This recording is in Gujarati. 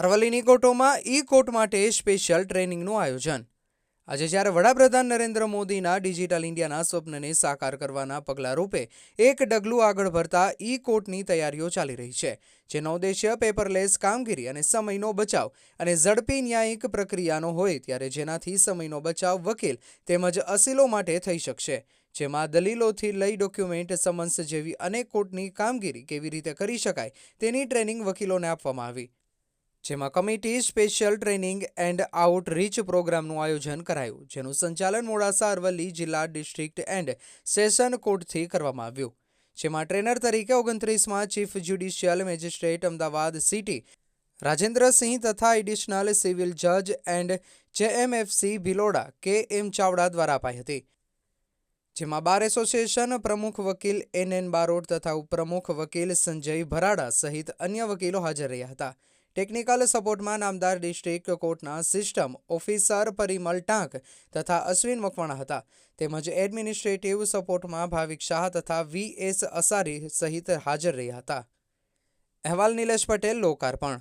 અરવલ્લીની કોર્ટોમાં ઈ કોર્ટ માટે સ્પેશિયલ ટ્રેનિંગનું આયોજન. આજે જ્યારે વડાપ્રધાન નરેન્દ્ર મોદીના ડિજિટલ ઇન્ડિયાના સ્વપ્નને સાકાર કરવાના પગલા રૂપે એક ડગલું આગળ ભરતા ઈ કોર્ટની તૈયારીઓ ચાલી રહી છે, જેનો ઉદ્દેશ્ય પેપરલેસ કામગીરી અને સમયનો બચાવ અને ઝડપી ન્યાયિક પ્રક્રિયાનો હોય ત્યારે જેનાથી સમયનો બચાવ વકીલ તેમજ અસીલો માટે થઈ શકશે. જેમાં દલીલોથી લઈ ડોક્યુમેન્ટ, સમન્સ જેવી અનેક કોર્ટની કામગીરી કેવી રીતે કરી શકાય તેની ટ્રેનિંગ વકીલોને આપવામાં આવી. જેમાં committee, special training and outreach પ્રોગ્રામનું આયોજન કરાયું, જેનું સંચાલન મોડાસા, અરવલ્લી જિલ્લા ડિસ્ટ્રિક્ટ એન્ડ સેશન કોર્ટથી કરવામાં આવ્યું. જેમાં ટ્રેનર તરીકે ઓગણત્રીસમાં chief judicial magistrate Ahmedabad city, Rajendrasinh તથા એડિશનલ સિવિલ જજ and JMFC Bhiloda K M Chavda દ્વારા અપાઈ હતી. જેમાં બાર એસોસિએશન પ્રમુખ વકીલ એન એન બારોટ તથા ઉપપ્રમુખ વકીલ સંજય ભરાડા સહિત અન્ય વકીલો હાજર રહ્યા હતા. ટેકનિકલ સપોર્ટમાં નામદાર ડિસ્ટ્રિક્ટ કોર્ટના સિસ્ટમ ઓફિસર પરિમલ ટાંક તથા અશ્વિન મકવાણા હતા. તેમજ એડમિનિસ્ટ્રેટિવ સપોર્ટમાં ભાવિક શાહ તથા વી એસ અસારી સહિત હાજર રહ્યા હતા. અહેવાલ નિલેશ પટેલ, લોકાર્પણ.